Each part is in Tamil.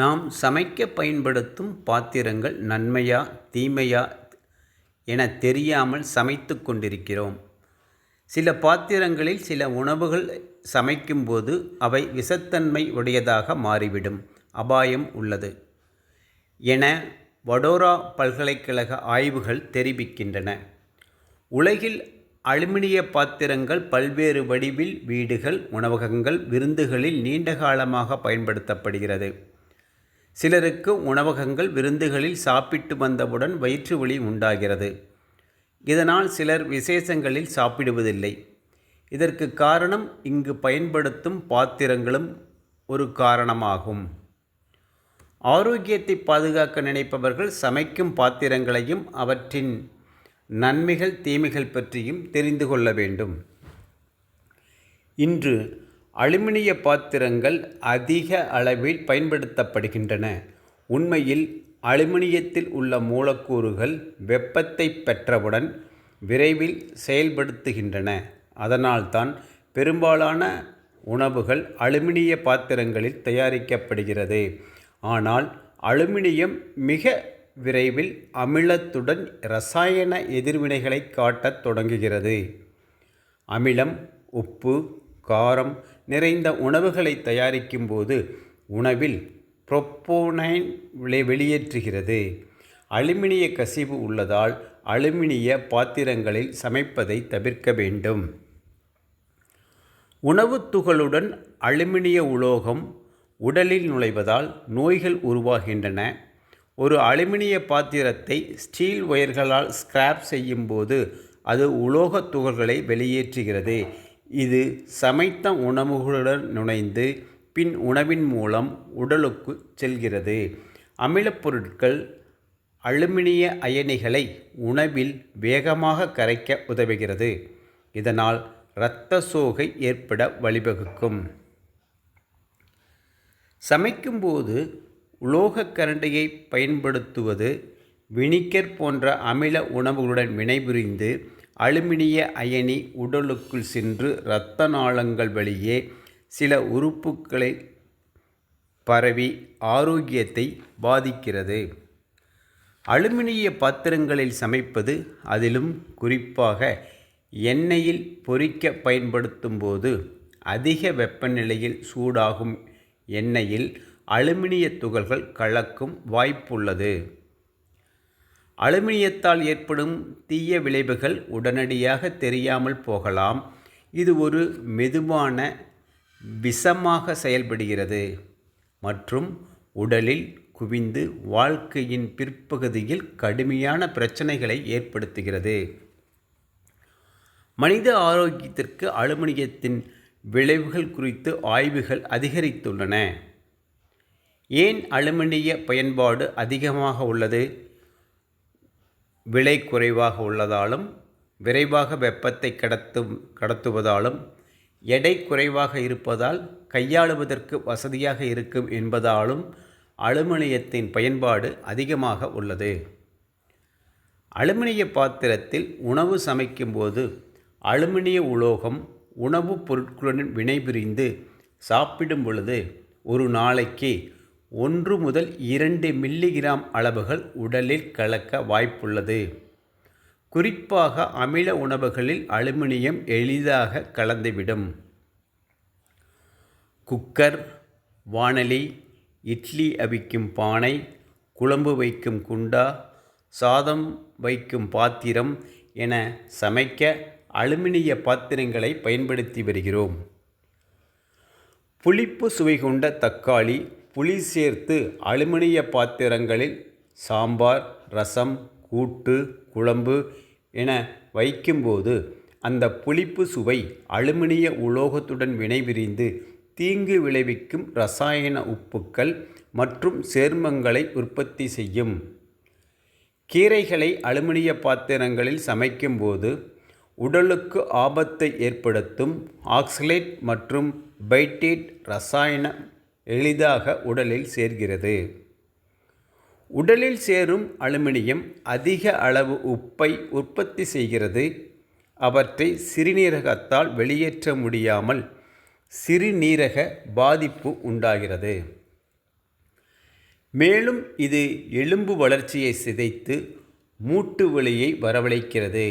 நாம் சமைக்க பயன்படுத்தும் பாத்திரங்கள் நன்மையா தீமையா என தெரியாமல் சமைத்து கொண்டிருக்கிறோம். சில பாத்திரங்களில் சில உணவுகள் சமைக்கும்போது அவை விஷத்தன்மை உடையதாக மாறிவிடும் அபாயம் உள்ளது என வடோரா பல்கலைக்கழக ஆய்வுகள் தெரிவிக்கின்றன. உலகில் அலுமினிய பாத்திரங்கள் பல்வேறு வடிவில் வீடுகள் உணவகங்கள் விருந்துகளில் நீண்ட காலமாக பயன்படுத்தப்படுகிறது. சிலருக்கு உணவகங்கள் விருந்துகளில் சாப்பிட்டு வந்தவுடன் வயிற்று வலி உண்டாகிறது. இதனால் சிலர் விசேஷங்களில் சாப்பிடுவதில்லை. இதற்கு காரணம் இங்கு பயன்படுத்தும் பாத்திரங்களும் ஒரு காரணமாகும். ஆரோக்கியத்தை பாதுகாக்க நினைப்பவர்கள் சமைக்கும் பாத்திரங்களையும் அவற்றின் நன்மைகள் தீமைகள் பற்றியும் தெரிந்து கொள்ள வேண்டும். இன்று அலுமினிய பாத்திரங்கள் அதிக அளவில் பயன்படுத்தப்படுகின்றன. உண்மையில் அலுமினியத்தில் உள்ள மூலக்கூறுகள் வெப்பத்தை பெற்றவுடன் விரைவில் செயல்படுத்துகின்றன. அதனால்தான் பெரும்பாலான உணவுகள் அலுமினிய பாத்திரங்களில் தயாரிக்கப்படுகிறது. ஆனால் அலுமினியம் மிக விரைவில் அமிலத்துடன் இரசாயன எதிர்வினைகளை காட்டத் தொடங்குகிறது. அமிலம் உப்பு காரம் நிறைந்த உணவுகளை தயாரிக்கும் போது உணவில் புரோப்போனைன் வெளியேற்றுகிறது. அலுமினிய கசிவு உள்ளதால் அலுமினிய பாத்திரங்களில் சமைப்பதை தவிர்க்க வேண்டும். உணவுத் துகளுடன் அலுமினிய உலோகம் உடலில் நுழைவதால் நோய்கள் உருவாகின்றன. ஒரு அலுமினிய பாத்திரத்தை ஸ்டீல் ஒயர்களால் ஸ்கிராப் செய்யும்போது அது உலோகத் துகள்களை வெளியேற்றுகிறது. இது சமைத்த உணவுகளுடன் நுழைந்து பின் உணவின் மூலம் உடலுக்கு செல்கிறது. அமிலப் பொருட்கள் அலுமினிய அயனிகளை உணவில் வேகமாக கரைக்க உதவுகிறது. இதனால் இரத்த சோகை ஏற்பட வழிவகுக்கும். சமைக்கும்போது உலோகக் கரண்டியை பயன்படுத்துவது வினிகர் போன்ற அமில உணவுகளுடன் வினைபுரிந்து அலுமினிய அயனி உடலுக்குள் சென்று இரத்த நாளங்கள் வழியே சில உறுப்புகளை பரவி ஆரோக்கியத்தை பாதிக்கிறது. அலுமினிய பாத்திரங்களில் சமைப்பது அதிலும் குறிப்பாக எண்ணெயில் பொறிக்க பயன்படுத்தும் போது அதிக வெப்பநிலையில் சூடாகும் எண்ணெயில் அலுமினிய துகள்கள் கலக்கும் வாய்ப்புள்ளது. அலுமினியத்தால் ஏற்படும் தீய விளைவுகள் உடனடியாக தெரியாமல் போகலாம். இது ஒரு மெதுவான விஷமாக செயல்படுகிறது. மற்றும் உடலில் குவிந்து வாழ்க்கையின் பிற்பகுதியில் கடுமையான பிரச்சனைகளை ஏற்படுத்துகிறது. மனித ஆரோக்கியத்திற்கு அலுமினியத்தின் விளைவுகள் குறித்து ஆய்வுகள் அதிகரித்துள்ளன. ஏன் அலுமினிய பயன்பாடு அதிகமாக உள்ளது? விலை குறைவாக உள்ளதாலும் விரைவாக வெப்பத்தை கடத்தும் கடத்துவதாலும் எடை குறைவாக இருப்பதால் கையாளுவதற்கு வசதியாக இருக்கும் என்பதாலும் அலுமினியத்தின் பயன்பாடு அதிகமாக உள்ளது. அலுமினிய பாத்திரத்தில் உணவு சமைக்கும்போது அலுமினிய உலோகம் உணவுப் பொருட்களுடன் வினைபுரிந்து சாப்பிடும் பொழுது ஒரு நாளைக்கு ஒன்று முதல் இரண்டு மில்லிகிராம் அளவுகள் உடலில் கலக்க வாய்ப்புள்ளது. குறிப்பாக அமில உணவுகளில் அலுமினியம் எளிதாக கலந்துவிடும். குக்கர் வானலி இட்லி அவிக்கும் பானை குழம்பு வைக்கும் குண்டா சாதம் வைக்கும் பாத்திரம் என சமைக்க அலுமினிய பாத்திரங்களை பயன்படுத்தி வருகிறோம். புளிப்பு சுவை கொண்ட தக்காளி புளி சேர்த்து அலுமினிய பாத்திரங்களில் சாம்பார் ரசம் கூட்டு குழம்பு என வைக்கும்போது அந்த புளிப்பு சுவை அலுமினிய உலோகத்துடன் வினைவிரிந்து தீங்கு விளைவிக்கும் ரசாயன உப்புக்கள் மற்றும் சேர்மங்களை உற்பத்தி செய்யும். கீரைகளை அலுமினிய பாத்திரங்களில் சமைக்கும்போது உடலுக்கு ஆபத்தை ஏற்படுத்தும் ஆக்சலேட் மற்றும் பைட்டேட் ரசாயன எளிதாக உடலில் சேர்கிறது. உடலில் சேரும் அலுமினியம் அதிக அளவு உப்பை உற்பத்தி செய்கிறது. அவற்றை சிறுநீரகத்தால் வெளியேற்ற முடியாமல் சிறுநீரக பாதிப்பு உண்டாகிறது. மேலும் இது எலும்பு வளர்ச்சியை சிதைத்து மூட்டு வலியை வரவழைக்கிறது.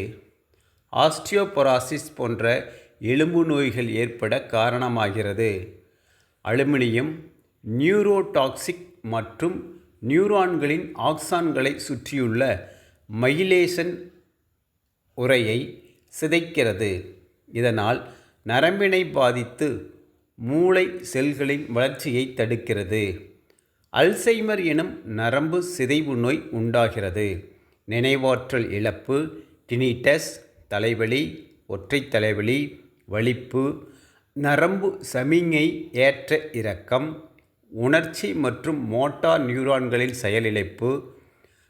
ஆஸ்டியோபொராசிஸ் போன்ற எலும்பு நோய்கள் ஏற்பட காரணமாகிறது. அலுமினியம் நியூரோடாக்சிக் மற்றும் நியூரான்களின் ஆக்சான்களை சுற்றியுள்ள மைலேசன் உரையை சிதைக்கிறது. இதனால் நரம்பினை பாதித்து மூளை செல்களின் வளர்ச்சியை தடுக்கிறது. அல்சைமர் எனும் நரம்பு சிதைவு நோய் உண்டாகிறது. நினைவாற்றல் இழப்பு டினிட்டஸ் தலைவலி ஒற்றை தலைவலி வலிப்பு நரம்பு சமிஞை ஏற்ற இறக்கம் உணர்ச்சி மற்றும் மோட்டார் நியூரான்களின் செயலிழப்பு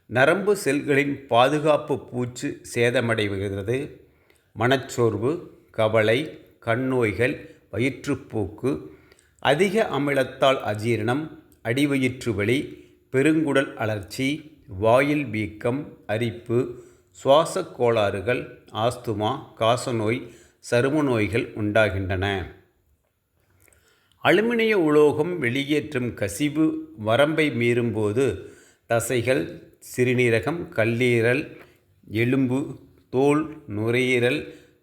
நரம்பு செல்களின் பாதுகாப்பு பூச்சு சேதமடைகிறது மனச்சோர்வு கவலை கண்ணோய்கள் வயிற்றுப்போக்கு அதிக அமிலத்தால் அஜீரணம் அடிவயிற்று வலி பெருங்குடல் அலர்ச்சி வாயில் வீக்கம் அரிப்பு சுவாசக் கோளாறுகள் ஆஸ்துமா காசநோய் சரும நோய்கள் உண்டாகின்றன. அலுமினிய உலோகம் வெளியேற்றும் கசிவு வரம்பை மீறும்போது தசைகள் சிறுநீரகம் கல்லீரல் எலும்பு தோல் நுரையீரல்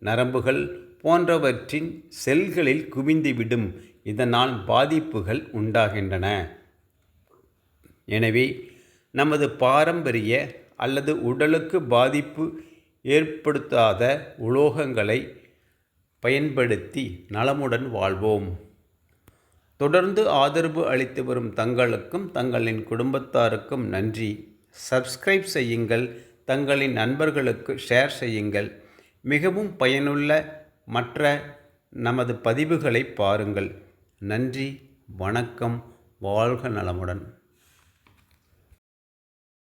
நரம்புகள் போன்றவற்றின் செல்களில் குவிந்துவிடும். இதனால் பாதிப்புகள் உண்டாகின்றன. எனவே நமது பாரம்பரிய அல்லது உடலுக்கு பாதிப்பு ஏற்படுத்தாத உலோகங்களை பயன்படுத்தி நலமுடன் வாழ்வோம். தொடர்ந்து ஆதரவு அளித்து வரும் தங்களுக்கும் தங்களின் குடும்பத்தாருக்கும் நன்றி. சப்ஸ்கிரைப் செய்யுங்கள் தங்களின் நண்பர்களுக்கு ஷேர் செய்யுங்கள். மிகவும் பயனுள்ள மற்ற நமது பதிவுகளை பாருங்கள். நன்றி வணக்கம் வாழ்க நலமுடன்.